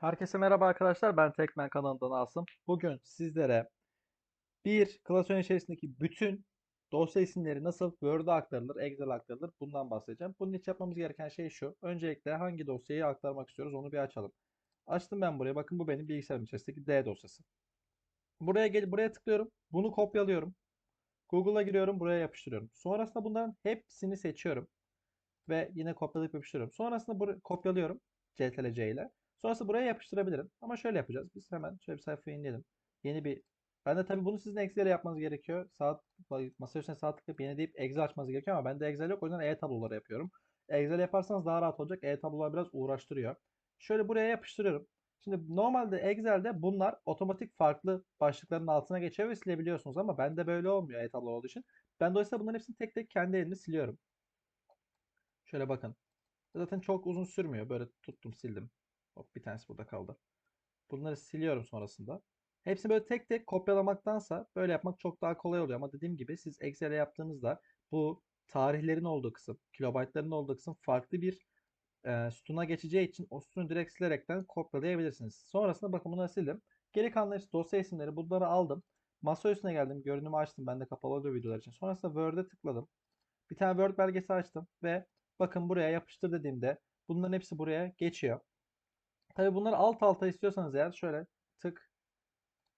Herkese merhaba arkadaşlar. Ben Tekmen kanalından Asım. Bugün sizlere bir klasörün içerisindeki bütün dosya isimleri nasıl Word'a aktarılır, Excel'e aktarılır bundan bahsedeceğim. Bunun için yapmamız gereken şey şu. Öncelikle hangi dosyayı aktarmak istiyoruz onu bir açalım. Açtım ben buraya. Bakın bu benim bilgisayarım içerisindeki D dosyası. Buraya gel buraya tıklıyorum. Bunu kopyalıyorum. Google'a giriyorum. Buraya yapıştırıyorum. Sonrasında bunların hepsini seçiyorum. Ve yine kopyalayıp yapıştırıyorum. Sonrasında kopyalıyorum. CTRL-C ile. Sonrasında buraya yapıştırabilirim. Ama şöyle yapacağız. Biz hemen şöyle bir sayfaya indirelim. Yeni bir ben de tabii bunu sizin Excel'e yapmanız gerekiyor. Sağ, masa üstüne sağ tıklayıp yeni deyip Excel açmanız gerekiyor ama bende Excel yok. O yüzden e-tabloları yapıyorum. Excel yaparsanız daha rahat olacak. E-tablolar biraz uğraştırıyor. Şöyle buraya yapıştırıyorum. Şimdi normalde Excel'de bunlar otomatik farklı başlıkların altına geçiyor ve silebiliyorsunuz ama bende böyle olmuyor e-tablo olduğu için. Ben dolayısıyla bunların hepsini tek tek kendi elimle siliyorum. Şöyle bakın. Zaten çok uzun sürmüyor. Böyle tuttum sildim. Hop bir tanesi burada kaldı. Bunları siliyorum sonrasında. Hepsini böyle tek tek kopyalamaktansa böyle yapmak çok daha kolay oluyor. Ama dediğim gibi siz Excel'e yaptığınızda bu tarihlerin olduğu kısım, kilobaytların olduğu kısım farklı bir e, sütuna geçeceği için o sütunu direkt silerekten kopyalayabilirsiniz. Sonrasında bakın bunları sildim. Geri kalan dosya isimleri bunları aldım. Masa üstüne geldim. Görünümü açtım. Ben de kapalı oluyor videolar için. Sonrasında Word'e tıkladım. Bir tane Word belgesi açtım ve bakın buraya yapıştır dediğimde bunların hepsi buraya geçiyor. Tabii bunları alt alta istiyorsanız eğer şöyle tık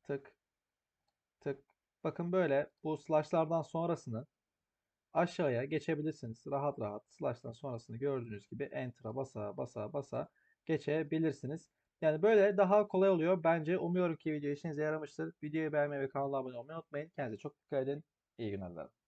tık tık bakın böyle bu slashlardan sonrasını aşağıya geçebilirsiniz. Rahat rahat slash'tan sonrasını gördüğünüz gibi enter'a basa basa basa geçebilirsiniz. Yani böyle daha kolay oluyor. Bence umuyorum ki video işinize yaramıştır. Videoyu beğenmeyi ve kanala abone olmayı unutmayın. Kendinize çok dikkat edin. İyi günler.